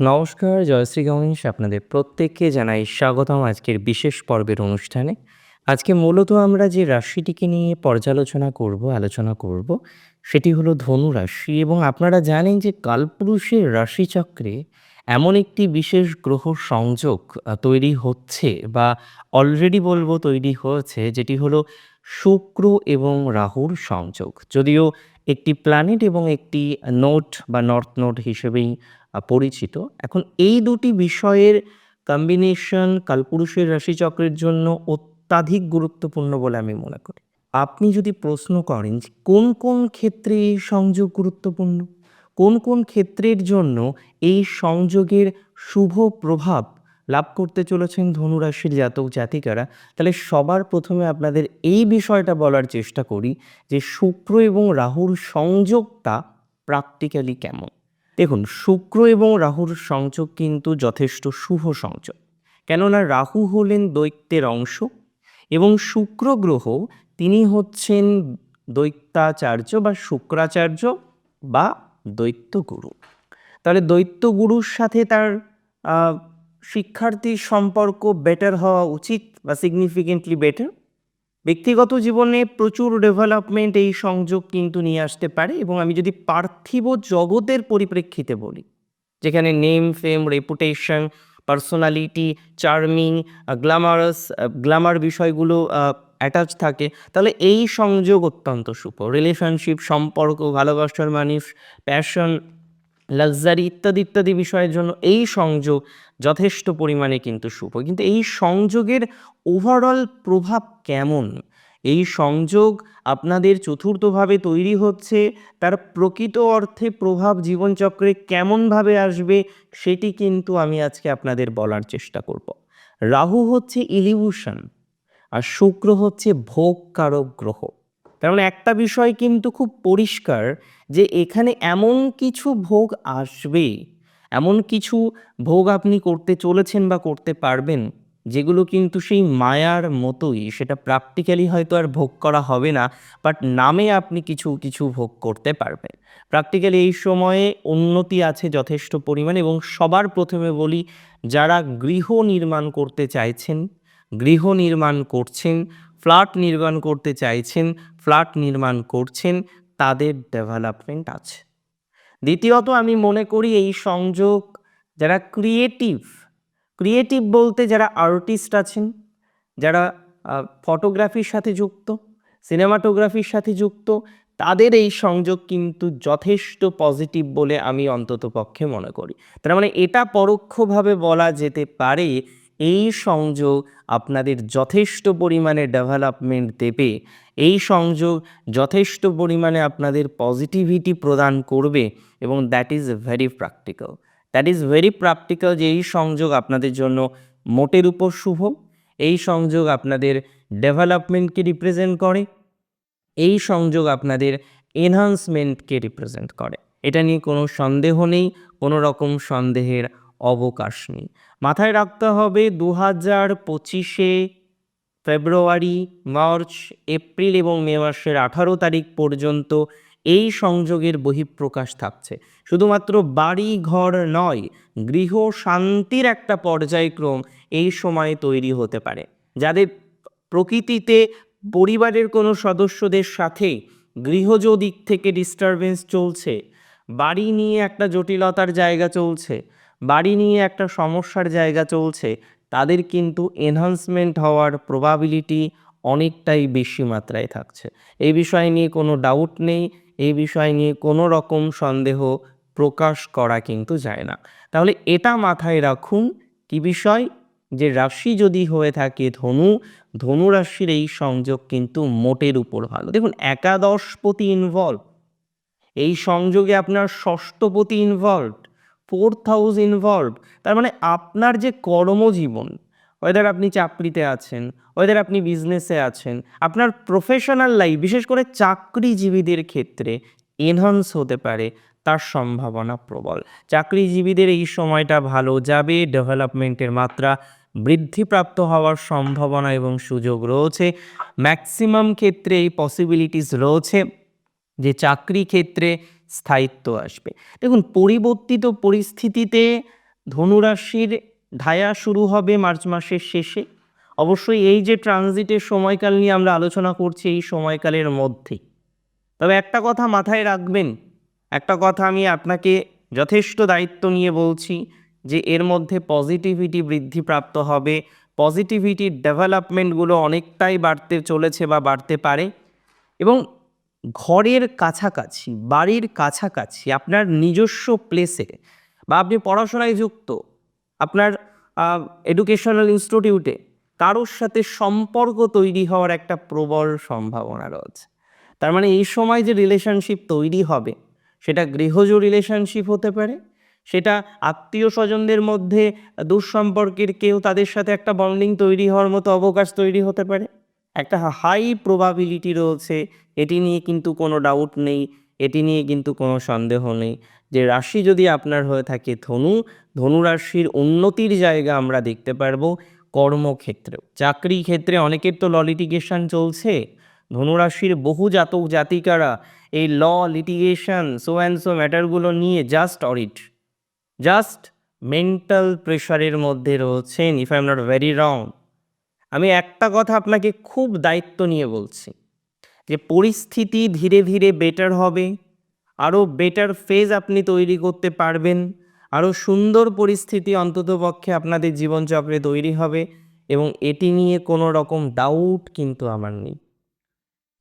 নমস্কার, জয়শ্রী গণেশ আপনাদের প্রত্যেককে জানাই স্বাগতম আজকের বিশেষ পর্বের অনুষ্ঠানে। আজকে মূলত আমরা যে রাশিটিকে নিয়ে পর্যালোচনা করব, আলোচনা করব, সেটি হলো ধনু রাশি। এবং আপনারা জানেন যে কালপুরুষের রাশিচক্রে এমন একটি বিশেষ গ্রহ সংযোগ তৈরি হচ্ছে বা অলরেডি বলব তৈরি হয়েছে, যেটি হলো শুক্র এবং রাহুর সংযোগ। যদিও একটি প্ল্যানেট এবং একটি নোট বা নর্থ নোট হিসেবেই পরিচিত। এখন এই দুটি বিষয়ের কম্বিনেশন কালপুরুষের রাশিচক্রের জন্য অত্যাধিক গুরুত্বপূর্ণ বলে আমি মনে করি। আপনি যদি প্রশ্ন করেন কোন কোন ক্ষেত্রে এই সংযোগ গুরুত্বপূর্ণ? কোন কোন ক্ষেত্রের জন্য এই সংযোগের শুভ প্রভাব লাভ করতে চলেছেন ধনুরাশির জাতক জাতিকারা? তাহলে সবার প্রথমে আপনাদের এই বিষয়টা বলার চেষ্টা করি যে শুক্র এবং রাহুর সংযোগটা প্র্যাকটিক্যালি কেমন? দেখুন, শুক্র এবং রাহুর সংযোগ কিন্তু যথেষ্ট শুভ সংযোগ। কেননা রাহু হলেন দৈত্যের অংশ এবং শুক্র গ্রহ তিনি হচ্ছেন দৈত্যাচার্য বা শুক্রাচার্য বা দৈত্যগুরু। তাহলে দৈত্যগুরুর সাথে তার শিক্ষার্থীর সম্পর্ক বেটার হওয়া উচিত বা সিগনিফিকেন্টলি বেটার ব্যক্তিগত জীবনে প্রচুর ডেভেলপমেন্ট এই সংযোগ কিন্তু নিয়ে আসতে পারে এবং আমি যদি পার্থিব জগতের পরিপ্রেক্ষিতে বলি, যেখানে name fame reputation personality charming glamorous glamour বিষয়গুলো অ্যাটাচ থাকে, তাহলে এই সংযোগ অত্যন্ত শুভ রিলেশনশিপ সম্পর্ক, ভালোবাসার মানুষ প্যাশন লাক্সারি ইত্যাদি ইত্যাদি বিষয়ের জন্য এই সংযোগ যথেষ্ট পরিমাণে কিন্তু শুভ। কিন্তু এই সংযোগের ওভারঅল প্রভাব কেমন? এই সংযোগ আপনাদের চতুর্থভাবে তৈরি হচ্ছে, তার প্রকৃত অর্থে প্রভাব জীবনচক্রে কেমনভাবে আসবে সেটি কিন্তু আমি আজকে আপনাদের বলার চেষ্টা করব। রাহু হচ্ছে ইলিউশন আর শুক্র হচ্ছে ভোগকারক গ্রহ। মানে একটা বিষয় কিন্তু খুব পরিষ্কার যে এখানে এমন কিছু ভোগ আসবে, এমন কিছু ভোগ আপনি করতে চলেছেন বা করতে পারবেন, যেগুলো কিন্তু সেই মায়ার মতোই, সেটা প্র্যাকটিক্যালি হয়তো আর ভোগ করা হবে না বাট নামে আপনি কিছু কিছু ভোগ করতে পারবেন। প্র্যাকটিক্যালি এই সময়ে উন্নতি আছে যথেষ্ট পরিমাণে এবং সবার প্রথমে বলি, যারা গৃহ নির্মাণ করতে চাইছেন, গৃহ নির্মাণ করছেন ফ্ল্যাট নির্মাণ করতে চাইছেন, ফ্ল্যাট নির্মাণ করছেন, তাদের ডেভেলপমেন্ট আছে। দ্বিতীয়ত আমি মনে করি এই সংযোগ, যারা ক্রিয়েটিভ ক্রিয়েটিভ বলতে যারা আর্টিস্ট আছেন, যারা ফটোগ্রাফির সাথে যুক্ত সিনেমাটোগ্রাফির সাথে যুক্ত, তাদের এই সংযোগ কিন্তু যথেষ্ট পজিটিভ বলে আমি অন্তত পক্ষে মনে করি। তার মানে এটা পরোক্ষভাবে বলা যেতে পারে এই সংযোগ আপনাদের যথেষ্ট পরিমাণে ডেভেলপমেন্ট দেবে। এই সংযোগ যথেষ্ট পরিমাণে আপনাদের পজিটিভিটি প্রদান করবে এবং that is very practical that is very practical যে এই সংযোগ আপনাদের জন্য মোটের উপর শুভ। এই সংযোগ আপনাদের ডেভেলপমেন্টকে রিপ্রেজেন্ট করে। এই সংযোগ আপনাদের এনহান্সমেন্টকে রিপ্রেজেন্ট করে। এটা নিয়ে কোনো সন্দেহ নেই, কোনো রকম সন্দেহের অবকাশ নেই মাথায় রাখতে হবে দু হাজার পঁচিশে ফেব্রুয়ারি, মার্চ, এপ্রিল এবং মে মাসের আঠারো তারিখ পর্যন্ত এই সংযোগের বহিঃপ্রকাশ থাকছে। শুধুমাত্র বাড়ি ঘর নয়, গৃহ শান্তির একটা পর্যায়ক্রম এই সময়ে তৈরি হতে পারে। যাদের প্রকৃতিতে পরিবারের কোনো সদস্যদের সাথে গৃহজ দিক থেকে ডিস্টারবেন্স চলছে, বাড়ি নিয়ে একটা জটিলতার জায়গা চলছে বাড়ি নিয়ে একটা সমস্যার জায়গা চলছে, তাদের কিন্তু এনহান্সমেন্ট হওয়ার প্রবাবিলিটি অনেকটাই বেশি মাত্রায় থাকছে। এই বিষয় নিয়ে কোনো ডাউট নেই, এই বিষয় নিয়ে কোনো রকম সন্দেহ প্রকাশ করা কিন্তু যায় না। তাহলে এটা মাথায় রাখুন কি বিষয়? যে রাশি যদি হয়ে থাকে ধনু ধনু রাশির এই সংযোগ কিন্তু মোটের উপর ভালো। দেখুন একাদশপতি ইনভলভ এই সংযোগে আপনার ষষ্ঠপতি ইনভলভড ফোর্থ হাউস ইনভলভ তার মানে আপনার যে কর্মজীবন ওয়েদার আপনি চাকরিতে আছেন ওয়েদার আপনি বিজনেসে আছেন, আপনার প্রফেশনাল লাইফ বিশেষ করে চাকরিজীবীদের ক্ষেত্রে এনহান্স হতে পারে, তার সম্ভাবনা প্রবল। চাকরিজীবীদের এই সময়টা ভালো যাবে ডেভেলপমেন্টের মাত্রা বৃদ্ধিপ্রাপ্ত হওয়ার সম্ভাবনা এবং সুযোগ রয়েছে। ম্যাক্সিমাম ক্ষেত্রে এই পসিবিলিটিস রয়েছে যে চাকরি ক্ষেত্রে স্থায়িত্ব আসবে। দেখুন, পরিবর্তিত পরিস্থিতিতে ধনুরাশির ঢায়া শুরু হবে মার্চ মাসের শেষে। অবশ্যই এই যে ট্রানজিটের সময়কাল নিয়ে আমরা আলোচনা করছি এই সময়কালের মধ্যেই তবে একটা কথা মাথায় রাখবেন, একটা কথা আমি আপনাকে যথেষ্ট দায়িত্ব নিয়ে বলছি যে এর মধ্যে পজিটিভিটি বৃদ্ধিপ্রাপ্ত হবে। পজিটিভিটির ডেভেলপমেন্টগুলো অনেকটাই বাড়তে চলেছে বা বাড়তে পারে এবং ঘরের কাছাকাছি, বাড়ির কাছাকাছি, আপনার নিজস্ব প্লেসে বা আপনি পড়াশোনায় যুক্ত, আপনার এডুকেশনাল ইনস্টিটিউটে কারোর সাথে সম্পর্ক তৈরি হওয়ার একটা প্রবল সম্ভাবনা রয়েছে। তার মানে এই সময় যে রিলেশনশিপ তৈরি হবে, সেটা গৃহজ রিলেশনশিপ হতে পারে, সেটা আত্মীয় স্বজনদের মধ্যে দুঃসম্পর্কের কেউ তাদের সাথে একটা বন্ডিং তৈরি হওয়ার মতো অবকাশ তৈরি হতে পারে একটা হাই প্রবাবিলিটি রয়েছে, এটি নিয়ে কিন্তু কোনো ডাউট নেই, এটি নিয়ে কিন্তু কোনো সন্দেহ নেই। যে রাশি যদি আপনার হয়ে থাকে ধনু ধনু রাশির উন্নতির জায়গা আমরা দেখতে পারব কর্মক্ষেত্রেও। চাকরি ক্ষেত্রে অনেকের তো ল লিটিগেশন চলছে ধনুরাশির বহু জাতক জাতিকারা এই ল লিটিগেশন সো অ্যান্ড সো ম্যাটারগুলো নিয়ে জাস্ট অডিট জাস্ট মেন্টাল প্রেশারের মধ্যে রয়েছেন if I am not very wrong আমি একটা কথা আপনাকে খুব দায়িত্ব নিয়ে বলছি, যে পরিস্থিতি ধীরে ধীরে বেটার হবে, আরও বেটার ফেজ আপনি তৈরি করতে পারবেন, আরও সুন্দর পরিস্থিতি অন্ততপক্ষে আপনাদের জীবনচক্রে তৈরি হবে এবং এটি নিয়ে কোনো রকম ডাউট কিন্তু আমার নেই।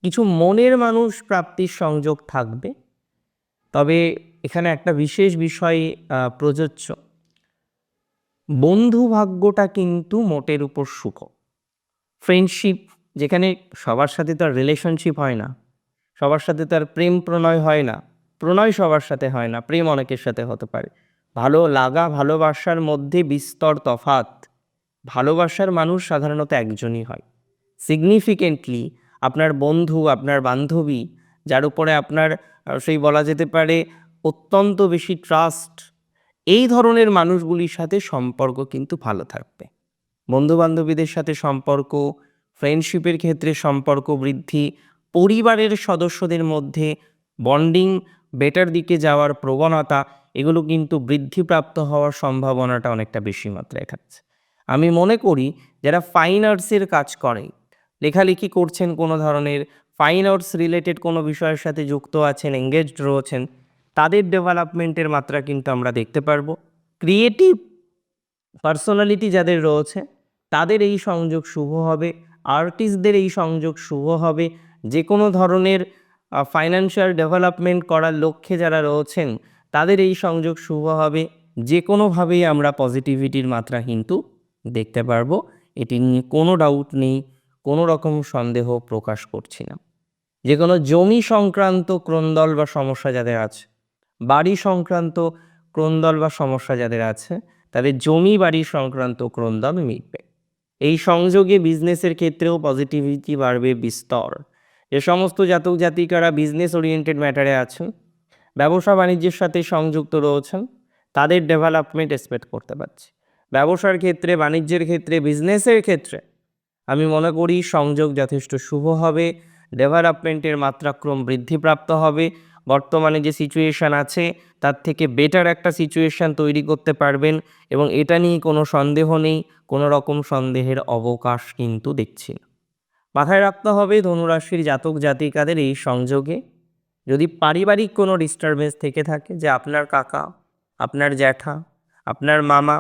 কিছু মনের মানুষ প্রাপ্তির সংযোগ থাকবে, তবে এখানে একটা বিশেষ বিষয় প্রযোজ্য। বন্ধু ভাগ্যটা কিন্তু মোটের উপর সুখ ফ্রেন্ডশিপ যেখানে সবার সাথে তার রিলেশনশিপ হয় না। সবার সাথে তার প্রেম প্রণয় হয় না। প্রণয় সবার সাথে হয় না, প্রেম অনেকের সাথে হতে পারে। ভালো লাগা, ভালোবাসার মধ্যে বিস্তর তফাত ভালোবাসার মানুষ সাধারণত একজনই হয়। সিগনিফিকেন্টলি আপনার বন্ধু, আপনার বান্ধবী, যার উপরে আপনার সেই বলা যেতে পারে অত্যন্ত বেশি ট্রাস্ট এই ধরনের মানুষগুলির সাথে সম্পর্ক কিন্তু ভালো থাকবে। বন্ধু বান্ধবীদের সাথে সম্পর্ক ফ্রেন্ডশিপের ক্ষেত্রে সম্পর্ক বৃদ্ধি, পরিবারের সদস্যদের মধ্যে বন্ডিং বেটার দিকে যাওয়ার প্রবণতা, এগুলো কিন্তু বৃদ্ধিপ্রাপ্ত হওয়ার সম্ভাবনাটা অনেকটা বেশি মাত্রায় থাকছে আমি মনে করি যারা ফাইন আর্টসের কাজ করে, লেখালেখি করছেন কোনো ধরনের ফাইন আর্টস রিলেটেড কোনো বিষয়ের সাথে যুক্ত আছেন এঙ্গেজড রয়েছেন, তাদের ডেভেলপমেন্টের মাত্রা কিন্তু আমরা দেখতে পারব। ক্রিয়েটিভ পার্সোনালিটি যাদের রয়েছে, তাদের এই সংযোগ শুভ হবে, আর্টিস্টদের এই সংযোগ শুভ হবে যে কোনো ধরনের ফাইন্যান্সিয়াল ডেভেলপমেন্ট করার লক্ষ্যে যারা রয়েছেন, তাদের এই সংযোগ শুভ হবে। যে কোনোভাবেই আমরা পজিটিভিটির মাত্রা কিন্তু দেখতে পারব। এটি নিয়ে কোনো ডাউট নেই, কোনো রকম সন্দেহ প্রকাশ করছি না। যে কোনো জমি সংক্রান্ত ক্রন্দল বা সমস্যা যাদের আছে, বাড়ি সংক্রান্ত ক্রন্দল বা সমস্যা যাদের আছে তাদের জমি বাড়ি সংক্রান্ত ক্রন্দল মিটবে। এই সংযোগে বিজনেসের ক্ষেত্রেও পজিটিভিটি বাড়বে বিস্তর। যে সমস্ত জাতক জাতিকারা বিজনেস ওরিয়েন্টেড ম্যাটারে আছেন, ব্যবসা বাণিজ্যের সাথে সংযুক্ত রয়েছেন, তাদের ডেভেলপমেন্ট এক্সপেক্ট করতে পারছি। ব্যবসার ক্ষেত্রে, বাণিজ্যের ক্ষেত্রে বিজনেসের ক্ষেত্রে, আমি মনে করি সংযোগ যথেষ্ট শুভ হবে ডেভেলপমেন্টের মাত্রাক্রম বৃদ্ধিপ্রাপ্ত হবে বর্তমানে যে সিচুয়েশান আছে, তার থেকে বেটার একটা সিচুয়েশান তৈরি করতে পারবেন এবং এটা নিয়ে কোনো সন্দেহ নেই, কোনো রকম সন্দেহের অবকাশ কিন্তু দেখছি না। মাথায় রাখতে হবে ধনুরাশির জাতক জাতিকাদের এই সংযোগে, যদি পারিবারিক কোনো ডিস্টারবেন্স থেকে থাকে যে আপনার কাকা, আপনার জ্যাঠা, আপনার মামা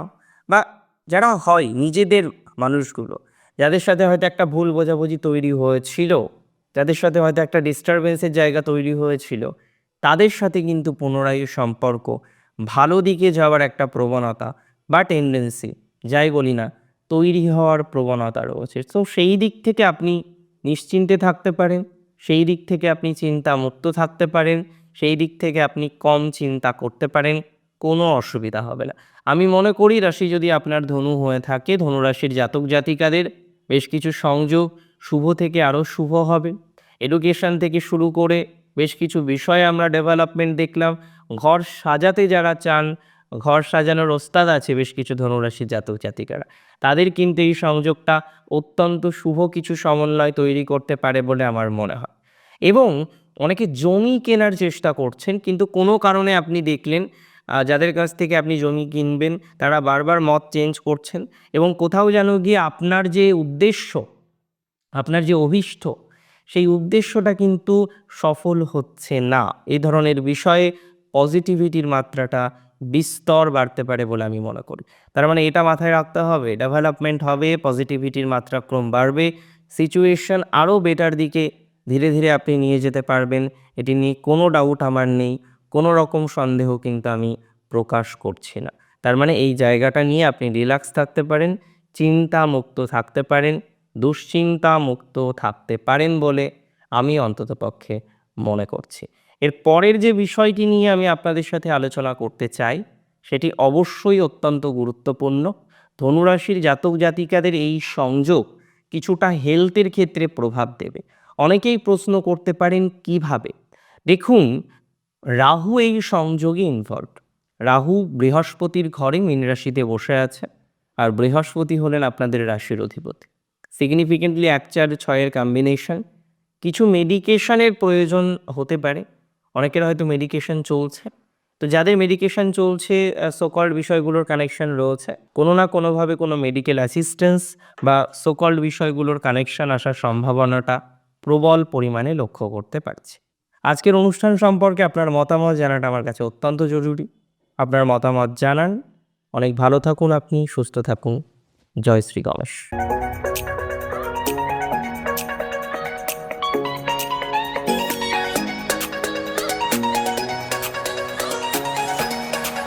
বা যারা হয় নিজেদের মানুষগুলো, যাদের সাথে হয়তো একটা ভুল বোঝাবুঝি তৈরি হয়েছিল, যাদের সাথে হয়তো একটা ডিস্টারবেন্সের জায়গা তৈরি হয়েছিল তাদের সাথে কিন্তু পুনরায় সম্পর্ক, ভালো দিকে যাওয়ার একটা প্রবণতা বা টেন্ডেন্সি যাই বলি না, তৈরি হওয়ার প্রবণতা রয়েছে। তো সেই দিক থেকে আপনি নিশ্চিন্তে থাকতে পারেন, সেই দিক থেকে আপনি চিন্তা মুক্ত থাকতে পারেন, সেই দিক থেকে আপনি কম চিন্তা করতে পারেন, কোনো অসুবিধা হবে না। আমি মনে করি রাশি যদি আপনার ধনু হয়ে থাকে ধনুরাশির জাতক জাতিকাদের বেশ কিছু সংযোগ শুভ থেকে আরও শুভ হবে। এডুকেশন থেকে শুরু করে বেশ কিছু বিষয়ে আমরা ডেভেলপমেন্ট দেখলাম। ঘর সাজাতে যারা চান, ঘর সাজানোর ওস্তাদ আছে বেশ কিছু ধনুরাশির জাতক জাতিকারা, তাদের কিন্তু এই সংযোগটা অত্যন্ত শুভ কিছু সমন্বয় তৈরি করতে পারে বলে আমার মনে হয়। এবং অনেকে জমি কেনার চেষ্টা করছেন, কিন্তু কোনো কারণে আপনি দেখলেন যাদের কাছ থেকে আপনি জমি কিনবেন, তারা বারবার মত চেঞ্জ করছেন এবং কোথাও যেন গিয়ে আপনার যে উদ্দেশ্য, আপনার যে অভীষ্ট সেই উদ্দেশ্যটা কিন্তু সফল হচ্ছে না। এই ধরনের বিষয়ে পজিটিভিটির মাত্রাটা বিস্তর বাড়তে পারে বলে আমি মনে করি। তার মানে এটা মাথায় রাখতে হবে ডেভেলপমেন্ট হবে পজিটিভিটির মাত্রা ক্রম বাড়বে সিচুয়েশন আরও বেটার দিকে ধীরে ধীরে আপনি নিয়ে যেতে পারবেন, এটি নিয়ে কোনো ডাউট আমার নেই, কোনো রকম সন্দেহ কিন্তু আমি প্রকাশ করছি না। তার মানে এই জায়গাটা নিয়ে আপনি রিল্যাক্স থাকতে পারেন চিন্তা মুক্ত থাকতে পারেন দুশ্চিন্তা মুক্ত থাকতে পারেন বলে আমি অন্ততপক্ষে মনে করছি। এর পরের যে বিষয়টি নিয়ে আমি আপনাদের সাথে আলোচনা করতে চাই, সেটি অবশ্যই অত্যন্ত গুরুত্বপূর্ণ। ধনুরাশির জাতক জাতিকাদের এই সংযোগ কিছুটা হেলথের ক্ষেত্রে প্রভাব দেবে। অনেকেই প্রশ্ন করতে পারেন, কীভাবে? দেখুন, রাহু এই সংযোগে ইনভলভ রাহু বৃহস্পতির ঘরে মীন রাশিতে বসে আছে, আর বৃহস্পতি হলেন আপনাদের রাশির অধিপতি। সিগনিফিকেন্টলি এক চার ছয়ের কম্বিনেশন কিছু মেডিকেশনের প্রয়োজন হতে পারে, অনেকের হয়তো মেডিকেশন চলছে। তো যাদের মেডিকেশন চলছে সোকল্ড বিষয়গুলোর কানেকশন রয়েছে, কোনো না কোনোভাবে কোনো মেডিকেল অ্যাসিস্ট্যান্স বা সোকল্ড বিষয়গুলোর কানেকশন আসার সম্ভাবনাটা প্রবল পরিমাণে লক্ষ্য করতে পারছি। আজকের অনুষ্ঠান সম্পর্কে আপনার মতামত জানাটা আমার কাছে অত্যন্ত জরুরি। আপনার মতামত জানান। অনেক ভালো থাকুন আপনি, সুস্থ থাকুন। জয় শ্রী গণেশ।